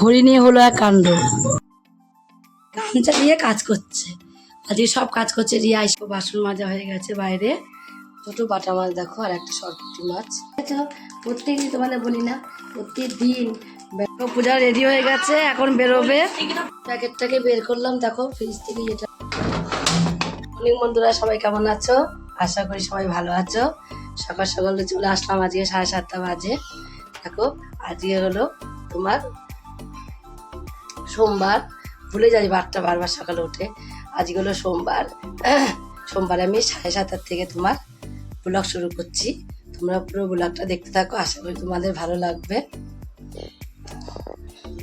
ঘড়ি নিয়ে হলো এক কাণ্ড। গামছা দিয়ে কাজ করছে। আজকে সব কাজ করছে রিয়া, এসে, বাসন মাজা হয়ে গেছে বাইরে। দুটো বাটা মাছ দেখো আর একটা সরপুটি মাছ। প্রত্যেক দিন তোমাদের বলি না প্রত্যেক দিন পূজা রেডি হয়ে গেছে, এখন বেরোবে। প্যাকেটটাকে বের করলাম, দেখো ফ্রিজ থেকে এটা অনেক বন্ধুরা সবাই কেমন আছো? আশা করি সবাই ভালো আছো। সকাল সকালে চলে আসলাম আজকে সাড়ে সাতটা বাজে। দেখো, আজকে হলো তোমার সোমবার। ভুলে যাই বারটা, বারবার সকালে উঠে। আজকে হলো সোমবার। সোমবার আমি সাড়ে সাতটার থেকে তোমার ব্লগ শুরু করছি। তোমরা পুরো ব্লগটা দেখতে থাকো, আশা করি তোমাদের ভালো লাগবে।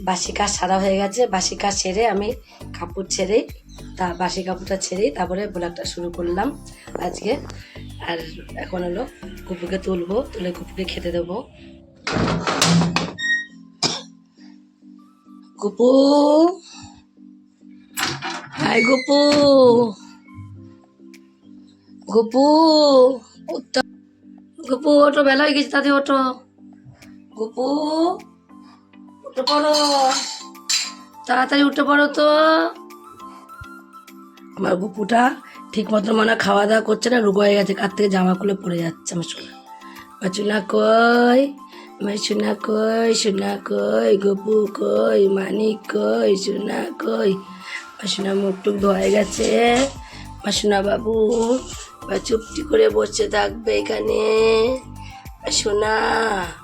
বাসি কাজ সারা হয়ে গেছে, বাসি কাজ সেরে আমি কাপড় ছেড়েই তা বাসি কাপড়টা ছেড়েই তারপরে ব্লগটা শুরু করলাম আজকে। আর এখন হলো কুপুকে তুলবো, তুলে কুপুকে খেতে দেবো। গুপু। হাই গুপু। গুপু গুপু ওটো বেলা হয়ে গেছে তাতে ওটো গুপু, উঠে পড়ো। তাড়াতাড়ি উঠে পড়ো তো। আমার গুপুটা ঠিক মতো মানে খাওয়া দাওয়া করছে না, রুগো হয়ে গেছে, কার থেকে জামা খুলে পড়ে যাচ্ছে আমার সোনা আমার সোনা কই। আমার সোনা কই সোনা কই গপু কই মানিক কই সোনা কই আমার সোনা মুখ টুক ধোয়া গেছে আমার সোনা বাবু বা চুপটি করে বসে থাকবে এখানে সোনা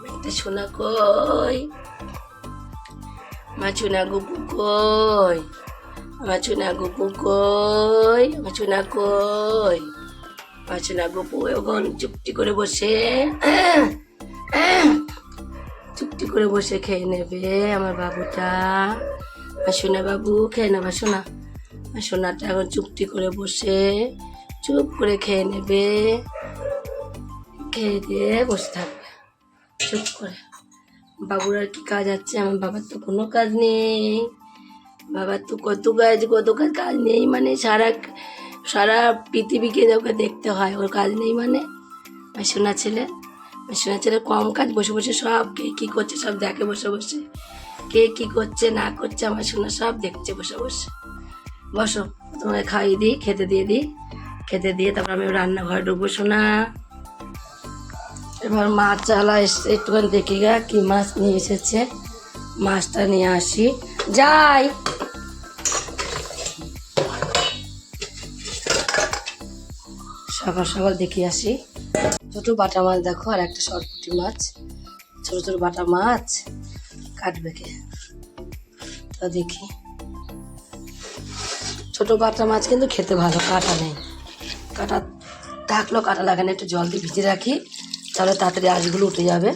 একটা সোনা কই আমার সোনা গুপু কই আমার সোনা গুপু কই আমার সোনা কই আমার সোনা গুপু এখন চুপটি করে বসে চুপটি করে বসে খেয়ে নেবে আমার বাবুটা। আমার সোনা বাবু, খেয়ে নেবা সোনা সোনাটা এখন চুপটি করে বসে চুপ করে খেয়ে নেবে। খেয়ে দিয়ে বসে থাকবে, চুপ করে। বাবুর আর কি কাজ আছে, আমার বাবার তো কোনো কাজ নেই। বাবার তো কত কাজ কত কাজ কাজ নেই মানে সারা সারা পৃথিবীকে ওকে দেখতে হয়, ওর কাজ নেই মানে। সোনা ছেলে। সোনা ছেলে কম কাজ, বসে বসে সব কে কী করছে, সব দেখে বসে বসে। কে কী করছে, না করছে, আমার সোনা সব দেখছে বসে বসে। বসো, তোমাকে খাইয়ে দিই, খেতে দিয়ে দিই। খেতে দিয়ে তারপর আমি রান্নাঘরে ঢুকবো, সোনা। এবার মাছ চালা এসছে, একটুখানি দেখি গা কি মাছ নিয়ে এসেছে। মাছটা নিয়ে আসি। যাই। সকাল সকাল দেখে আসি। ছোট বাটা মাছ দেখো, আর একটা সরপুটি মাছ। ছোট ছোট বাটা মাছ কাটবে কে? তা দেখি। ছোট বাটা মাছ কিন্তু খেতে ভালো, কাটা নেই। কাটা, থাকলেও কাটা লাগে না, একটু জল দিয়ে ভিজে রাখি, তাহলে তাড়াতাড়ি আঁশগুলো উঠে যাবে।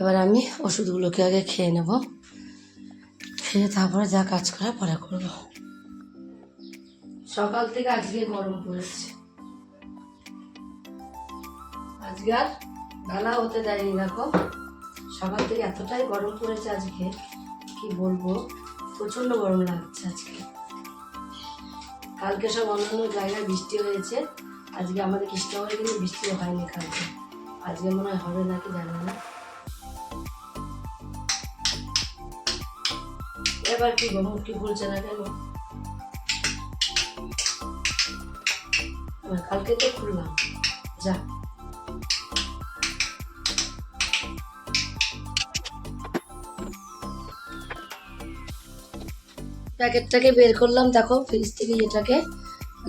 এবার আমি ওষুধগুলোকে আগে খেয়ে নেব, খেয়ে তারপরে যা কাজ করা পরে করব। সকাল থেকে আজকে গরম পড়েছে। আজকে আর বেলা হতে দেয়নি, দেখো। সকাল থেকে এতটাই গরম পড়েছে আজকে, কি বলব? প্রচণ্ড গরম লাগছে আজকে। কালকে সব অন্যান্য জায়গায় বৃষ্টি হয়েছে। আজকে আমাদের কৃষ্ণনগরে কিন্তু বৃষ্টি হয়নি কালকে। আজকে মনে হয় হবে নাকি জানি না। এবার কি গো মুখ কি ফুলছে না কেন? কালকে তো খুললাম যা প্যাকেটটাকে বের করলাম দেখো ফ্রিজ থেকে এটাকে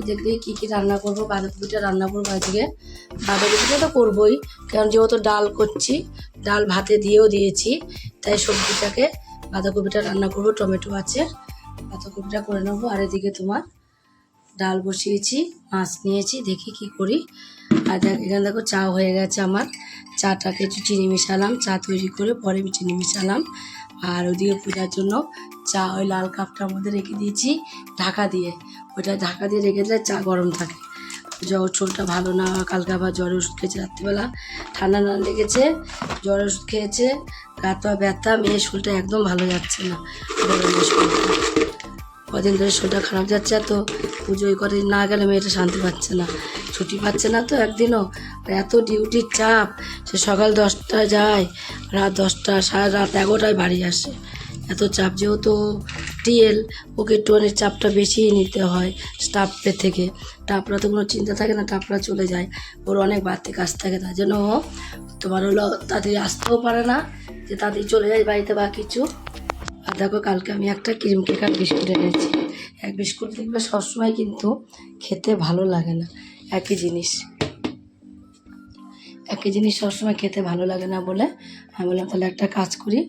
দেখলে কি কি রান্না করব বাঁধাকপিটা রান্না করব আজকে বাঁধাকপিটা তো করবোই কারণ যেহেতু ডাল করছি ডাল ভাতে দিয়েও দিয়েছি তাই সবজিটাকে বাঁধাকপিটা রান্না করব টমেটো আছে বাঁধাকপিটা করে নেব আর এদিকে তোমার ডাল বসিয়েছি, মাছ নিয়েছি, দেখি কি করি। আর এখানে দেখো চা হয়ে গেছে আমার। চাটাকে একটু চিনি মিশালাম, চা তৈরি করে পরে আমি চিনি মিশালাম। আর ওদিকে পূজার জন্য চা ওই লাল কাপটার মধ্যে রেখে দিয়েছি ঢাকা দিয়ে। ওইটা ঢাকা দিয়ে রেখে দিলে চা গরম থাকে। জ্বর শরীরটা ভালো না, কালকে আবার জ্বরের ওষুধ খেয়েছে রাত্রিবেলা। ঠান্ডা না লেগেছে জ্বরের ওষুধ খেয়েছে। পা ব্যথা, মেয়ের শরীরটা একদম ভালো যাচ্ছে না। কদিন ধরে শরীরটা খারাপ যাচ্ছে তো পুজোয় করে না গেলে মেয়েটা শান্তি পাচ্ছে না। ছুটি পাচ্ছে না তো একদিনও। এত ডিউটির চাপ, সে সকাল দশটায় যায়, রাত দশটা সাড়ে রাত এগারোটায় বাড়ি আসে। এত চাপ যেহেতু টিএল, ওকে অনেক চাপটা বেশিই নিতে হয় স্টাফের থেকে। স্টাফরা তো কোনো চিন্তা থাকে না স্টাফরা চলে যায়। ওর অনেক বাড়তি কাজ থাকে, তার জন্য তোমার হলো তাড়াতাড়ি আসতেও পারে না যে তাড়াতাড়ি চলে যায় বাড়িতে বা কিছু। দেখো, কালকে আমি একটা ক্রিম কেক আর বিস্কুট এনেছি। এক বিস্কুট দেখবে সবসময় কিন্তু খেতে ভালো লাগে না, একই জিনিস। একই জিনিস সবসময় খেতে ভালো লাগে না বলে আমি বললাম, তাহলে একটা কাজ করি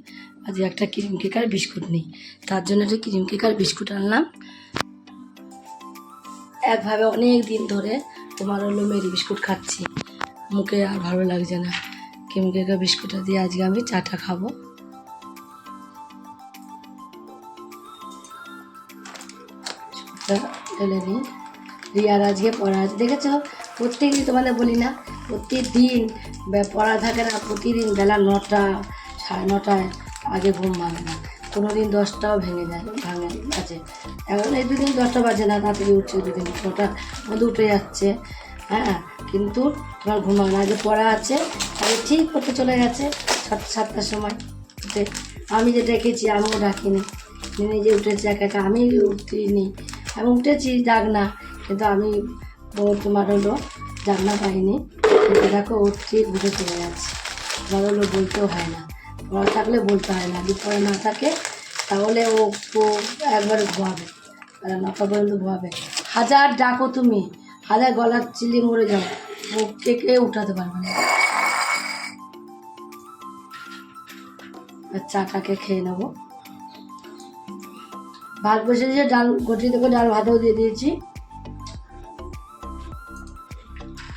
আজ একটা ক্রিম কেক আর বিস্কুট নিই। তার জন্য একটা ক্রিম কেক আর বিস্কুট আনলাম, একভাবে অনেক দিন ধরে তোমার হলো মেরি বিস্কুট খাচ্ছি। মুখে আর ভালো লাগছে না। ক্রিম কেক আর বিস্কুটটা দিয়ে আজকে আমি চাটা খাব। ঢেলে নিই রিয়ার আজকে পড়া আছে। দেখেছ? প্রত্যেকদিন তোমাদের বলি না, প্রতিদিন পড়া থাকে না, প্রতিদিন বেলা নটা, সাড়ে নটায় আগে ঘুম ভাঙে না। কোনো দিন দশটাও ভেঙে যায়, ভাঙে, আছে। এখন এই দুদিন দশটা বাজে না, তাড়াতাড়ি উঠছে দুদিন। ছটা মধ্যে উঠে যাচ্ছে। হ্যাঁ কিন্তু তোমার ঘুম ভাঙে না। আগে পড়া আছে, আগে ঠিক করতে চলে গেছে, সাত, সাতটার সময় আমি যে ডেকেছি, আমিও ডাকিনি। নিজে উঠেছে, একা একা। আমি উঠিনি। আমি উঠেছি ডাক না কিন্তু আমি তোমার হলো জানলা পাইনি। দেখো ও ঠিক উঠে চলে যাচ্ছে। তোমার হলো বলতেও হয় না। পড়া থাকলে বলতে হয় না। পড়া না থাকে, তাহলে ও ও একবারে ঘুমাবে। নটা পর্যন্ত ঘুমাবে। হাজার ডাকো তুমি। হাজার গলার চিলি মরে যাও। ও কে উঠাতে পারবে না? চাটাকে খেয়ে নেব? ভাত বসে দিয়ে ডাল গটি থেকে ডাল ভাতও দিয়ে দিয়েছি।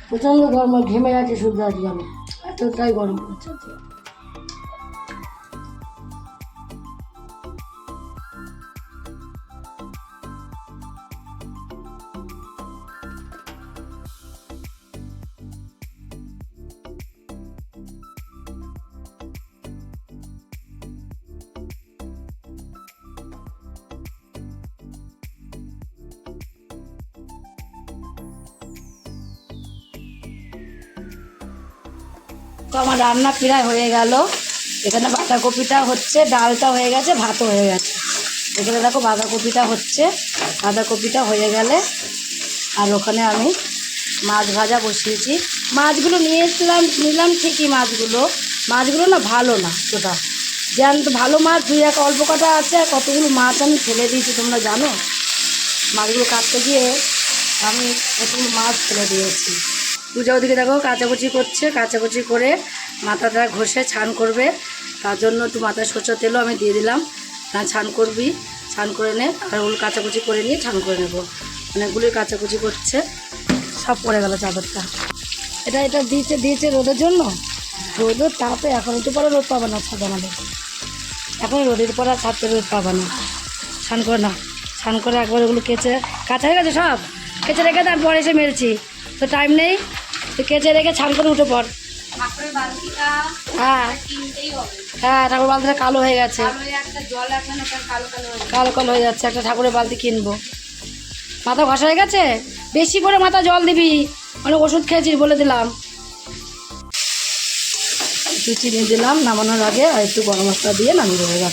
প্রচণ্ড গরম, ঘেমে গেছে শুদ্ধ আজকে আমি। এতটাই গরম। পড়ছে রান্না প্রায় হয়ে গেল। এখানে বাঁধাকপিটা হচ্ছে, ডালটা হয়ে গেছে, ভাতও হয়ে গেছে। এখানে দেখো বাঁধাকপিটা হচ্ছে, বাঁধাকপিটা হয়ে গেলে আর ওখানে আমি মাছ ভাজা বসিয়েছি। মাছগুলো নিয়ে এসলাম, নিলাম ঠিকই মাছগুলো। মাছগুলো না ভালো না ওটা। জ্যান্ত ভালো মাছ, দুই এক অল্প কটা আছে, আর কতগুলো মাছ আমি ফেলে দিয়েছি তোমরা জানো? মাছগুলো কাটতে গিয়ে আমি কতগুলো মাছ ফেলে দিয়েছি। পূজা ওদিকে দেখো কাচাকুচি করছে, কাচাকুচি করে মাথাটা ঘষে ছান করবে। তার জন্য একটু মাথায় সরষের তেলও আমি দিয়ে দিলাম। না ছান করবি, ছান করে নে, আর ওগুলো কাচাকুচি করে নিয়ে ছান করে নেব। অনেকগুলি কাচাকুচি করছে, সব পড়ে গেল চাদরটা। এটা এটা দিয়েছে দিয়েছে রোদের জন্য? রোদের তাপে, এখন একটু পরে রোদ পাবে না ছাদ আমাদের। এখন রোদের পরে ছাদতে রোদ পাবে না। স্নান করে না স্নান করে একবার ওগুলো কেচে, কাঁচা হয়ে গেছে সব? কেচে রেখে তারপর এসে মেরেছি তো টাইম নেই। তো কেচে রেখে ছান করে উঠে পড়। হ্যাঁ। হ্যাঁ ঠাকুর বালতিটা কালো হয়ে গেছে। কালো কালো হয়ে যাচ্ছে একটা ঠাকুরের বালতি কিনবো। মাথা ঘষা হয়ে গেছে? বেশি করে মাথা জল দিবি। অনেক ওষুধ খেয়েছিস বলে দিলাম। একটু চিনি দিলাম নামানোর আগে আর একটু গরম মশলা দিয়ে নামিয়ে দেবো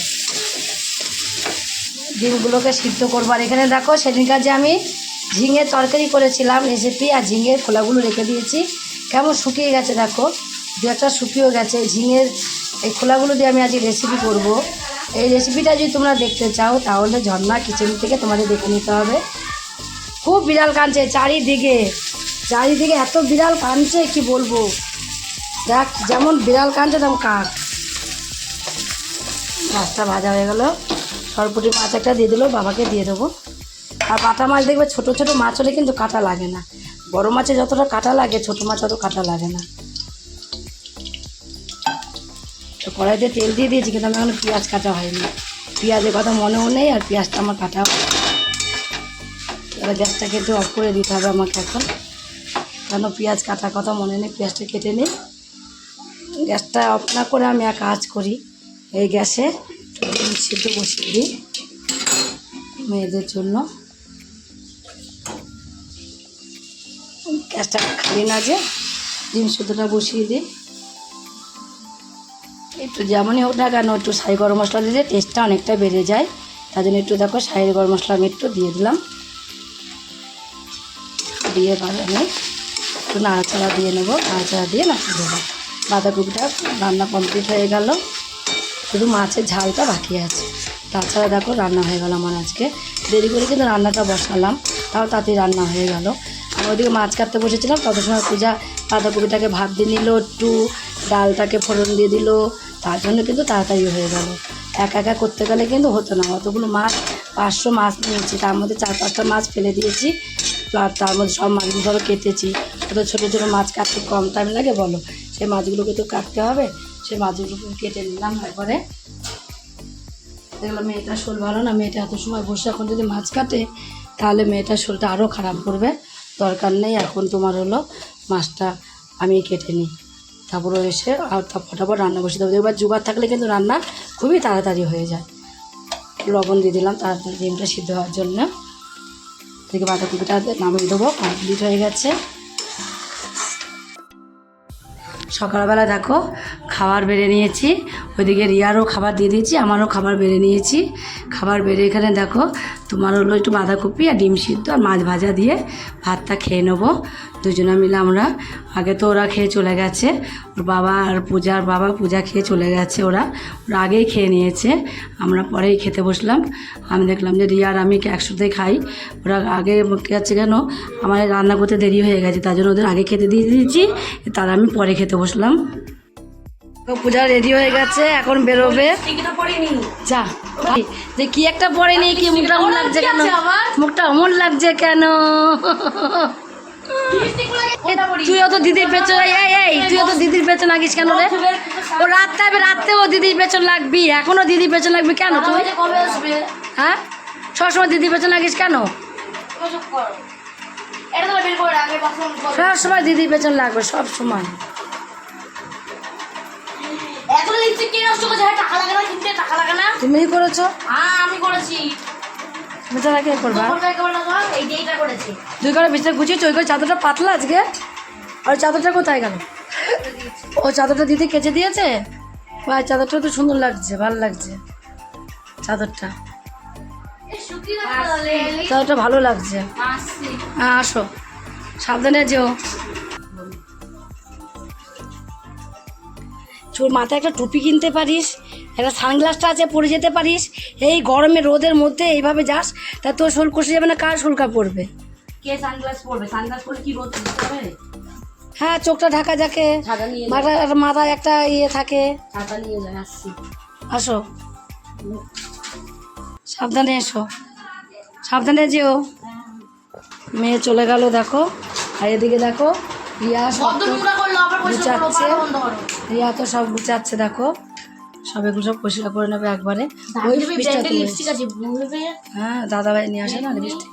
ডিমগুলোকে সিদ্ধ করব। আর এখানে দেখো সেদিনকার যে আমি ঝিঙে তরকারি করেছিলাম রেসিপি আর ঝিঙের খোলাগুলো রেখে দিয়েছি। কেমন শুকিয়ে গেছে দেখো, দু একটা শুকিয়েও গেছে। ঝিঙের এই খোলাগুলো দিয়ে আমি আজকে রেসিপি করব। এই রেসিপিটা যদি তোমরা দেখতে চাও, তাহলে ঝর্ণা কিচেন থেকে তোমাদের দেখে নিতে হবে। খুব বিড়াল কাঁদছে চারিদিকে। চারিদিকে এত বিড়াল কাঁদছে, কি বলব? দেখ, যেমন বিড়াল কাঁদছে তেমন কাক। মাছটা ভাজা হয়ে গেল। সরপুটি মাছ একটা দিয়ে দিলো, বাবাকে দিয়ে দেবো। আর বাটা মাছ দেখবে ছোটো ছোটো মাছ হলে কিন্তু কাটা লাগে না। বড় মাছে যতটা কাটা লাগে, ছোটো মাছ অত কাটা লাগে না। তো কড়াইতে তেল দিয়ে দিয়েছি, কিন্তু আমি এখন পেঁয়াজ কাটা হয়নি। পেঁয়াজের কথা মনেও নেই আর পেঁয়াজটা আমার কাটা এবার গ্যাসটাকে একটু অফ করে দিতে হবে আমাকে এখন। কেন পেঁয়াজ কাটার কথা মনে নেই, পেঁয়াজটা কেটে নিই। গ্যাসটা অফ না করে আমি এক কাজ করি। এই গ্যাসে সিদ্ধ বসিয়ে দিই। মেয়েদের জন্য। গ্যাসটা খালি না যে, ডিম শুদ্ধটা বসিয়ে দিই। একটু যেমনই হোক না কেন, একটু সাই গরম মশলা দিলে টেস্টটা অনেকটা বেড়ে যায়। তার জন্য একটু দেখো সাই গরম মশলা আমি একটু দিয়ে দিলাম। দিয়ে এবার আমি একটু নাড়াচাড়া দিয়ে নেব। নাড়াচাড়া দিয়ে নাড়িয়ে দেবো বাঁধাকপিটা রান্না কমপ্লিট হয়ে গেল। শুধু মাছের ঝালটা বাকি আছে। তাছাড়া দেখো রান্না হয়ে গেল আমার আজকে। দেরি করে কিন্তু রান্নাটা বসালাম। তাও তাতেই রান্না হয়ে গেল। আমি ওদিকে মাছ কাটতে বসেছিলাম তত সময় পূজা বাঁধাকপিটাকে ভাত দিয়ে নিল, একটু ডালটাকে ফোড়ন দিয়ে দিল, তার জন্য কিন্তু তাড়াতাড়ি হয়ে গেল। একা একা করতে গেলে কিন্তু হতো না, অতগুলো মাছ, পাঁচশো মাছ নিয়েছি, তার মধ্যে চার পাঁচটা মাছ ফেলে দিয়েছি, আর তার মধ্যে সব মাছগুলো ধরো কেটেছি। অত ছোটো ছোটো মাছ কাটতে কম টাইম লাগে, বলো? সেই মাছগুলোকে তো কাটতে হবে সেই মাছগুলোকে কেটে নিলাম তারপরে দেখলাম মেয়েটার শোল ভালো না, মেয়েটা এত সময় বসে, এখন যদি মাছ কাটে, তাহলে মেয়েটার শোলটা আরও খারাপ করবে। দরকার নেই, এখন তোমার হলো মাছটা আমি কেটে নিই। তারপর এসে আর ফটাফট রান্না বসে দেবো। এবার জোগাড় থাকলে কিন্তু রান্না খুবই তাড়াতাড়ি হয়ে যায়। লবণ দিয়ে দিলাম, তাড়াতাড়ি ডিমটা সিদ্ধ হওয়ার জন্য। থেকে বাঁধাকপিটা নামিয়ে দেবো, কমপ্লিট হয়ে গেছে। সকালবেলা দেখো, খাবার বেড়ে নিয়েছি। ওইদিকে রিয়ারও খাবার দিয়ে দিয়েছি, আমারও খাবার বেড়ে নিয়েছি। খাবার বেড়ে এখানে দেখো তোমার হলো একটু বাঁধাকপি আর ডিম সিদ্ধ আর মাছ ভাজা দিয়ে ভাতটা খেয়ে নেব। দুজনে মিলে আমরা, আগে তো ওরা খেয়ে চলে গেছে। ওর বাবা আর পূজার বাবা পূজা খেয়ে চলে গেছে ওরা। ওরা আগেই খেয়ে নিয়েছে। আমরা পরেই খেতে বসলাম। আমি দেখলাম যে রিয়ার আমি একসাথে খাই। ওরা আগে গেছে কেন, আমার রান্না করতে দেরি হয়ে গেছে, তার জন্য ওদের আগে খেতে দিয়ে দিয়েছি, তার আমি পরে খেতে বসলাম। পূজা রেডি হয়ে গেছে এখন বেরোবে। যা। যে কি একটা পরেনি কি মুখটা অমন লাগছে কেন? মুখটা অমন লাগছে কেন? তুই তো দিদির পেছন এই এই তুই তো দিদির পেছন লাগিস কেন রে? ও রাত্রে রাত্রেও দিদির পেছন লাগবি এখনও দিদির পেছন লাগবি কেন তুই? হ্যাঁ? সবসময় দিদির পেছন লাগিস কেন? চুপ করো। এটা তো বের করে আগে বাথরুম করো। সব সময় দিদির পেছন লাগবে সব লিপস্টিক নষ্ট করছে? হ্যাঁ, টাকা লাগে না কিনতে টাকা লাগে না। তুমিই করেছ? হ্যাঁ আমি করেছি। বেচারা কে করবা? দুই করে বিছনা গুছিয়েছো ওই করে চাদরটা পাতলা আজকে? আর চাদরটা কোথায় গেল? ও চাদরটা দিদি কেচে দিয়েছে? ভাই চাদরটা তো সুন্দর লাগছে ভালো লাগছে চাদরটা। চাদরটা ভালো লাগছে। হ্যাঁ আসো। সাবধানে যেও। চোর মাথায় একটা টুপি কিনতে পারিস একটা সানগ্লাসটা আছে পরে যেতে পারিস এই গরমে রোদের মধ্যে এইভাবে যাস তা তোর শোল কষে যাবে না কার শোলকা পড়বে কে সানগ্লাস পরবে? সানগ্লাস পরলে কি রোদ হবে? হ্যাঁ চোখটা ঢাকা যাকে মাথা মাথায় একটা ইয়ে থাকে। ছাতা নিয়ে যায় আসছি। আসো। সাবধানে এসো। সাবধানে যেও। মেয়ে চলে গেল দেখো। আর এদিকে দেখো রিয়া করল আবার রিয়া তো সব গুছাচ্ছে দেখো। সব এগুলো সব পরিষ্কার করে নেবে একবারে। ওই হ্যাঁ দাদাভাই নিয়ে আসে না লিপস্টিক?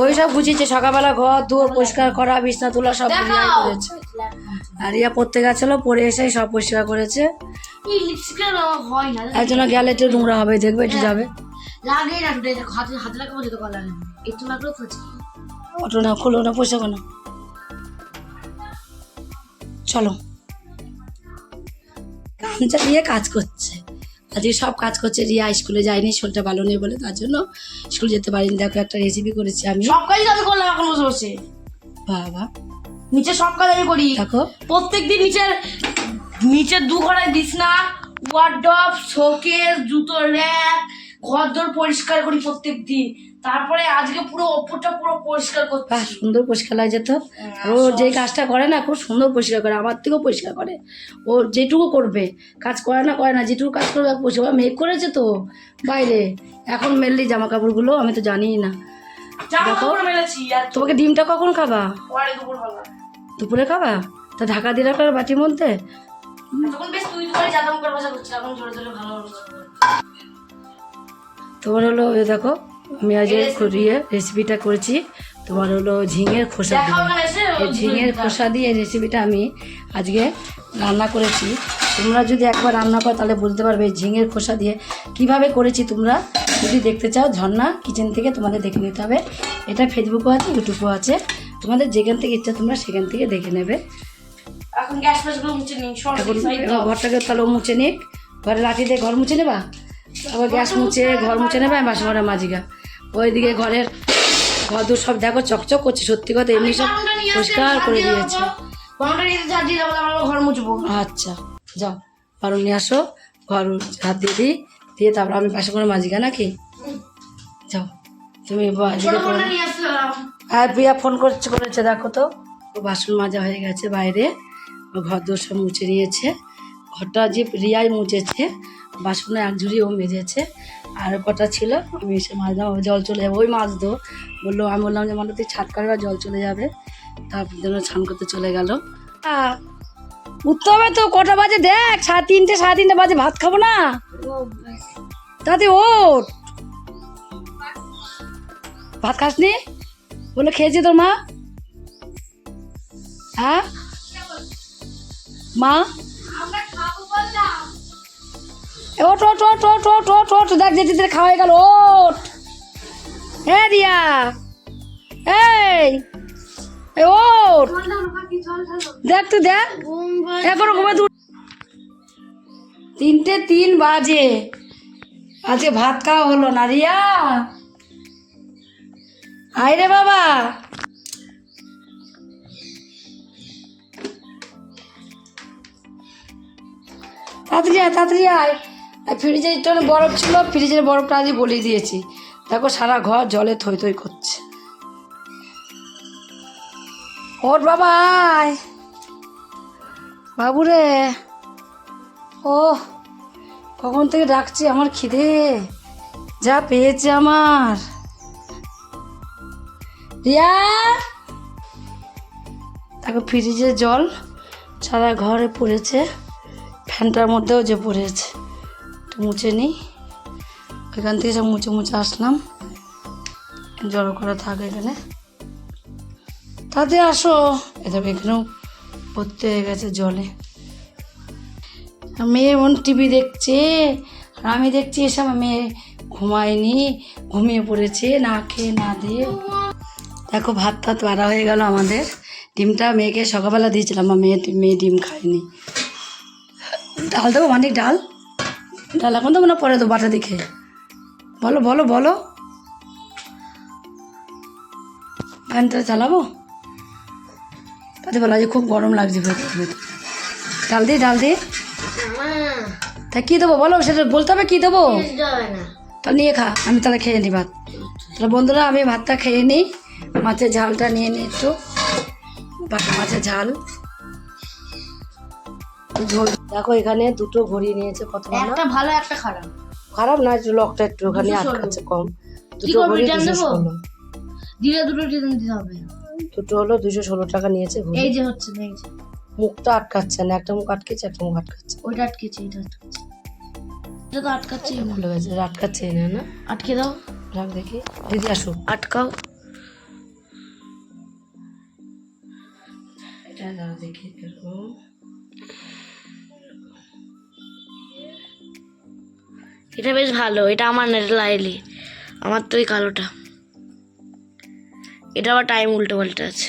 ওই সব গুছিয়েছে সকালবেলা ঘর দুয়ার পরিষ্কার করা বিছনা তোলা সব করেছে। আর ইয়া পড়তে গেছিল পরে এসে সব পরিষ্কার করেছে। হয় একজন গেলে একটু নোংরা হবে দেখবে একটু যাবে। লাগে না দুটো হাতে হাতে লাগাবো যেতে কল না একটু লাগলেও অটো না খুলো না পয়সা কেন চলো। গামছা দিয়ে কাজ করছে। আজকে সব কাজ করছে রিয়া স্কুলে যায়নি শরীরটা ভালো নেই বলে তার জন্য স্কুল যেতে পারিনি। দেখো একটা রেসিপি করেছি আমি। সব কাজই আমি করলাম এখন বসে বসে। বাবা। নিচে সব কাজ আমি করি। দেখো। প্রত্যেকদিন নিচের নিচের দু ঘরের বিছনা ওয়ার্ডব শোকেস জুতোর র্যাক ঘর দর পরিষ্কার করি প্রত্যেকদিন। তারপরে আজকে পুরো ওপরটা পুরো পরিষ্কার করছি। সুন্দর পরিষ্কার লাগে যেত ও যে কাজটা করে না খুব সুন্দর পরিষ্কার করে আমার থেকেও পরিষ্কার করে। ও যেটুকু করবে কাজ করে না করে না যেটুকু কাজ করবে পরিষ্কার মেঘ করেছে তো বাইরে। এখন মেললি জামা কাপড়গুলো আমি তো জানিই না। তোমাকে ডিমটা কখন খাবা? দুপুরে খাবা। তা ঢাকা দিয়ে রাখো বাটির মধ্যে? তোমার হলো দেখো আমি আজ এই রেসিপিটা করেছি। তোমার হলো ঝিঙের খোসা দিয়ে। এই ঝিঙের খোসা। দিয়ে রেসিপিটা আমি আজকে রান্না করেছি। তোমরা যদি একবার রান্না করো তাহলে বুঝতে পারবে ঝিঙের খোসা দিয়ে কীভাবে করেছি তোমরা। যদি দেখতে চাও ঝর্ণা কিচেন থেকে তোমাদের দেখে নিতে হবে। এটা ফেসবুকও আছে ইউটিউবও আছে। তোমাদের যেখান থেকে ইচ্ছা তোমরা সেখান থেকে দেখে নেবে। এখন গ্যাস মুছে। ঘরটাকে তাহলে মুছে নিক। ঘরে লাঠি দিয়ে ঘর মুছে নেবা? আবার গ্যাস মুছে ঘর মুছে নেবা বাসন ঘরে মাজিগা ওইদিকে ঘরের ঘর দূর সব দেখো চকচক করছে সত্যি কথা এমনি সব পরিষ্কার করে দিয়েছে। ঘর মুছবো। আচ্ছা যাও বারো নিয়ে আসো ঘর হাত দিয়ে দিই দিয়ে তারপর আমি পাশে করে মাজিগা নাকি? যাও তুমি আর বিয়া ফোন করছে করেছে দেখো তো। ও বাসন মাজা হয়ে গেছে বাইরে। ও ঘর দোর সব মুছে নিয়েছে। ঘরটা যে রিয়াই মুছেছে বাসনে এক ঝুড়ি ও মেজেছে। আর কটা ছিল? আমি এসে মাছ ও জল চলে যাবে। ওই মাছ দো বলল, আমি বললাম যে মানে তুই ছাট করবে জল চলে যাবে। তারপর যেন স্নান করতে চলে গেল। উঠতে হবে তো কটা বাজে দেখ, সাড়ে তিনটে সাড়ে তিনটে বাজে, ভাত খাব না? তাতে ওঠ। ভাত খাসনি? বলে খেয়েছি তোর মা? হ্যাঁ? মা? ওঠ ওঠ ওঠ ওঠ ওঠ ওঠ ওঠ। দেখ যেতে খাওয়া হয়ে গেল, ওঠ। হ্যাঁ রিয়া এই, ওঠ। দেখ তুই, দেখ। এখনও ঘুমে দু তিনটে তিন বাজে। আজকে ভাত খাওয়া হলো না রিয়া। আয় রে বাবা। তাড়াতাড়ি আয় তাড়াতাড়ি আয়। ফ্রিজের একটু বরফ ছিল, ফ্রিজের বরফটা আজকে গলিয়ে দিয়েছি। দেখো সারা ঘর জলে থই থই করছে। ওর বাবা, আয়। বাবুরে, ও, কখন থেকে ডাকছি আমার খিদে? যা পেয়েছে আমার। রিয়া! দেখো ফ্রিজে জল সারা ঘরে পড়েছে, ফ্যানটার মধ্যেও যে পড়েছে। মুছে নিই। এখান থেকে সব মুছে মুছে আসলাম। জড়ো করে থাকে এখানে। তাতে আসো। এ দেখো, এখানেও ভর্তি হয়ে গেছে জলে। মেয়ে মন টিভি দেখছে, আর আমি দেখছি এসব মেয়ে ঘুমায়নি ঘুমিয়ে পড়েছে, না খেয়ে না দিয়ে। দেখো ভাত টাত বাড়া হয়ে গেল আমাদের। ডিমটা মেয়েকে সকালবেলা দিয়েছিলাম আমার মেয়ে মেয়ে ডিম খায়নি। ডাল দেবো অনেক ডাল? ডাল এখন তো মনে পরে তো বাটা দেখে। বলো বলো বলো। ফ্যানটা চালাবো তাতে বলা যে খুব গরম লাগছে ভেতর ডাল দিয়ে ডাল দিয়ে তা কী দেবো বলো, সেটা বলতে হবে কী দেবো? তা নিয়ে খা, আমি তাহলে খেয়ে নিই ভাত। তাহলে বন্ধুরা, আমি ভাতটা খেয়ে নিই। মাছের ঝালটা নিয়ে নিই একটু। মাছের ঝাল। ঝোল দেখো এখানে দুটো ঘড়ি নিয়েছে কত একটা ভালো একটা খারাপ। খারাপ না একটু লকটা একটু ওখানে আটকাচ্ছে কম। দুটো রিটার্ন দুশো দিলে দুটো ডিজাইন দিতে হবে। দুটো হলো দুশো ষোলো টাকা নিয়েছে এই যে হচ্ছে এই যে। মুখটা আটকাচ্ছে না একটা মুখ আটকেছে একটা মুখ আটকাচ্ছে। ওইটা আটকেছে এটা আটকেছে। এটা তো আটকাচ্ছেই না খুলে গেছে আটকাচ্ছে না না। আটকে দাও। রাখ দেখি। দিদি আসুক আটকাও। এটা দাঁড়া দেখি এরকম। এটা বেশ ভালো, এটা আমার না লাইলি আমার তো ওই কালোটা। এটা আবার টাইম উল্টো পাল্টে আছে।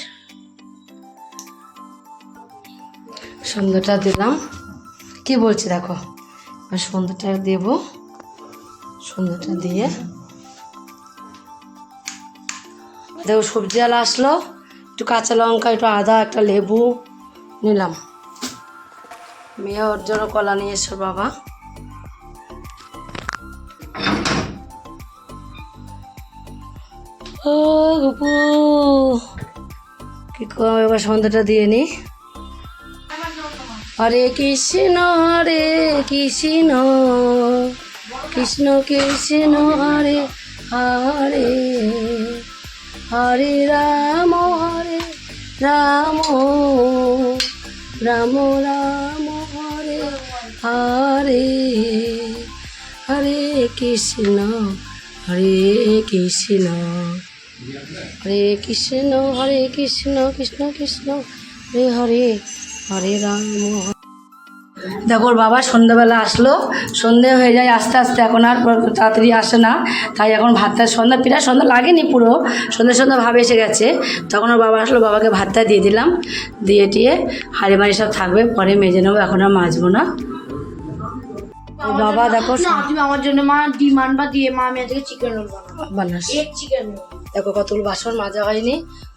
সন্ধ্যাটা দিলাম। কি বলছি দেখো? আর সন্ধ্যাটা দেব। সন্ধ্যাটা দিয়ে। দেখো, সবজি আলা আসলো। একটু কাঁচা লঙ্কা, একটু আদা, একটা লেবু নিলাম। মেয়ে ওর জন্য কলা নিয়ে এসো বাবা। ও গপু কি কম, এবার সন্ধ্যাটা দিয়ে নি। হরে কৃষ্ণ হরে কৃষ্ণ কৃষ্ণ কৃষ্ণ, হরে হরে হরে রাম হরে রাম রাম রাম, হরে হরে হরে কৃষ্ণ হরে কৃষ্ণ। হরে কৃষ্ণ হরে কৃষ্ণ কৃষ্ণ কৃষ্ণ হরে হরে হরে রাম দেখো ওর বাবা সন্ধ্যাবেলা আসলো। সন্ধে হয়ে যায় আস্তে আস্তে এখন আর তাড়াতাড়ি আসে না। তাই এখন ভাতটা সন্ধ্যা প্রায় সন্ধ্যা লাগেনি পুরো। সন্ধ্যা সন্ধ্যা ভাবে এসে গেছে। তখন ওর বাবা আসলো বাবাকে ভাতটা দিয়ে দিলাম। দিয়ে টিয়ে হাড়ি মাড়ি সব থাকবে পরে মেজে নেব এখন আর মাজবো না। বাবা দেখো আমার জন্য মা ডিমান্ড বা দিয়ে মা আমি আজকে চিকেন রোল বানাবো। চিকেন রোল দেখো কতগুলো বাসন মাজা হয়নি।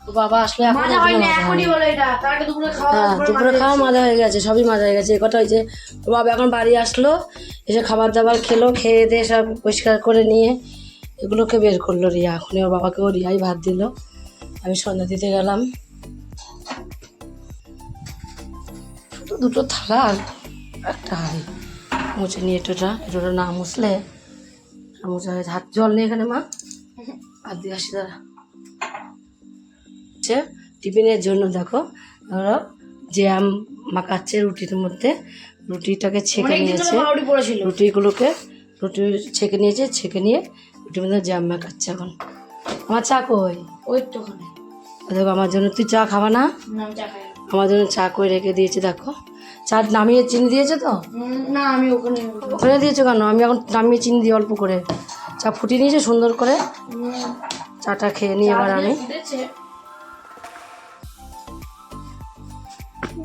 ও বাবা আসলে এখন মাজা হয় এখনই হলো এটা। দুপুরে খাওয়া হ্যাঁ মাজা মাজা হয়ে গেছে সবই মাজা হয়ে গেছে। এ কটা হয়েছে ওর বাবা এখন বাড়ি আসলো এসে খাবার দাবার খেলো খেয়ে দিয়ে সব পরিষ্কার করে নিয়ে এগুলোকে বের করল রিয়া। এখন ওর বাবাকেও রিয়াই ভাত দিল। আমি সন্ধ্যা দিতে গেলাম। শুধু দুটো থালা আর একটা হাঁড়ি। মুছে নিয়ে এটোটা। এটোটা না মুছলে মুছে হাত জল নেই এখানে মা? আর দিয়ে আসি দাঁড়া। হচ্ছে টিফিনের জন্য দেখো ধরো জ্যাম মাখাচ্ছে রুটির মধ্যে রুটিটাকে ছেঁকে নিয়েছে। রুটিগুলোকে রুটি ছেঁকে নিয়েছে ছেঁকে নিয়ে রুটির মধ্যে জ্যাম মাখাচ্ছে এখন। আমার চা কই? ওই তো দেখো আমার জন্য তুই চা খাবা না? চা খাই না। আমার জন্য চা করে রেখে দিয়েছে দেখো। চা নামিয়ে চিনি দিয়েছে তো? না আমি ওখানে ওখানে দিয়েছ কেন? আমি এখন নামিয়ে চিনি দিই অল্প করে। চা ফুটিয়ে নিয়েছে সুন্দর করে? চাটা খেয়ে নিই এবার আমি।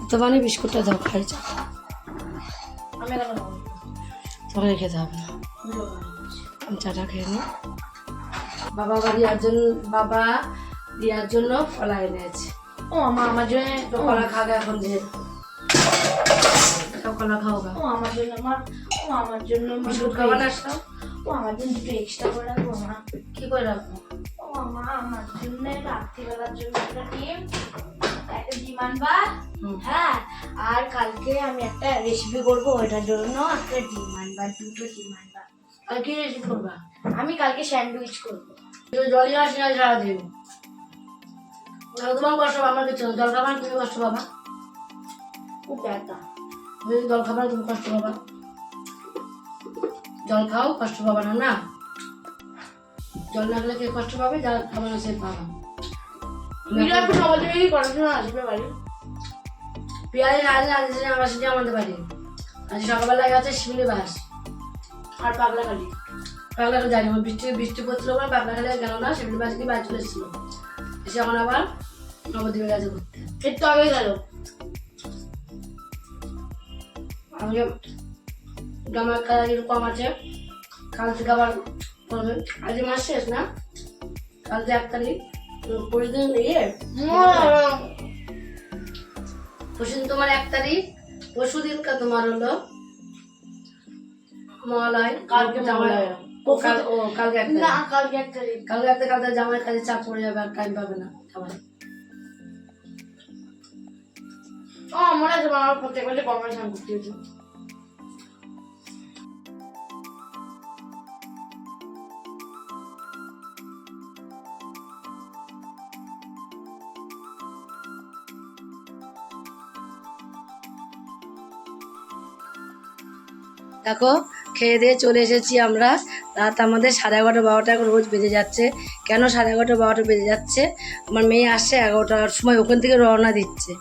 তো মানে বিস্কুটটা দাও খাই চা। তোমাকে খেতে হবে না। আমি চাটা খেয়ে নিই। বাবা বাড়ি আর জন্য বাবা দিয়ার জন্য কলা এনেছে। ও মা আমার জন্য কলা খাবে এখন যে কলা খাও ও আমার জন্য আমার ও আমার জন্য বিস্কুট খাবা না extra- ও আমার জন্য দুটো এক্সট্রা করে রাখব মা। কি করে রাখব? ও মা আমার জন্য রাত্রিবেলার জন্য একটা ডিম একটা ডিম আনবা। হ্যাঁ আর কালকে আমি একটা রেসিপি করব ওইটার জন্য একটা ডিম আনবা দুটো ডিম আনবা। কালকে রেসিপি করবা? আমি কালকে স্যান্ডউইচ করব। তুই জলই আসি না সারাদিন তাহলে তোমার কষ্ট আমার কিছু তুমি কষ্ট পাবা? খুব যদি তুমি কষ্ট পাবা? জল খাও কষ্ট পাবা না না? জল না খেলে কে কষ্ট পাবে? জল খাবার সে পাবা কি পড়াশোনা আসবে বাড়ি। আমার সাথে আমাদের বাড়ি। আজ সকালবেলা গেছে শিমলি বাস। আর পাগলা খালি পাগলা খালি জানি বৃষ্টি বৃষ্টি পড়ছিল বলে পাগলা খালি গেল না শিমলি বাস গিয়ে বাড়ি চলে এসেছিল। এখন আবার নবদ্বীপে গেছে ঘুরতে। আগে গেল আমি এরকম আছে, কাল থেকে আবার করবে। আজ মাস শেষ না? কাল এক তারিখ পরশু দিন ইয়ে? পরশু দিন তোমার এক তারিখ পরশু দিনকা তোমার হলো মহালয়, কালকে মহালয়া। ও কাল ও কালকে না কালকে এক তারিখ কালকে একটা কালকে জামাই কাজে চাপ পড়ে যাবে আর টাইম পাবে না খাবার। ও মনে আছে করতে হতো দেখো খেয়ে দিয়ে চলে এসেছি আমরা। রাত আমাদের সাড়ে এগারোটা, বারোটা এখন রোজ বেজে যাচ্ছে। কেন সাড়ে এগারোটা, বারোটা বেজে যাচ্ছে? আমার মেয়ে আসছে এগারোটার সময়, ওখান থেকে রওনা দিচ্ছে।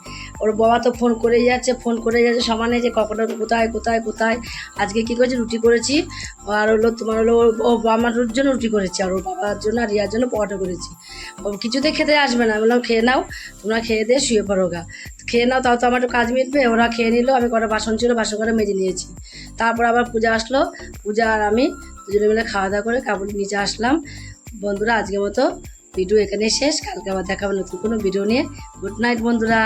ওর বাবা তো ফোন করেই যাচ্ছে, ফোন করে যাচ্ছে। সমানে যে কখনো, কোথায় কোথায় কোথায়? আজকে কী করেছি? রুটি করেছি। আর হলো তোমার হলো, ও আমার জন্য রুটি করেছি। আর ওর বাবার জন্য আর রিয়ার জন্য পরোটা করেছি। কিছুতে খেতে আসবে না। বললাম, খেয়ে নাও, তোমরা খেয়ে দিয়ে শুয়ে পড়ো গা। খেয়ে নাও, তাও তো আমার একটু কাজ মিটবে, ওরা খেয়ে নিল, আমি কটা বাসন ছিল, বাসন করে মেজে নিয়েছি। তারপর আবার পূজা আসলো। পূজা আর আমি দুজনে মিলে খাওয়া দাওয়া করে কাপড় নিচে আসলাম। বন্ধুরা, আজকের মতো ভিডিও এখানে শেষ। কালকে আবার দেখাবো নতুন কোনো ভিডিও নিয়ে। গুড নাইট বন্ধুরা।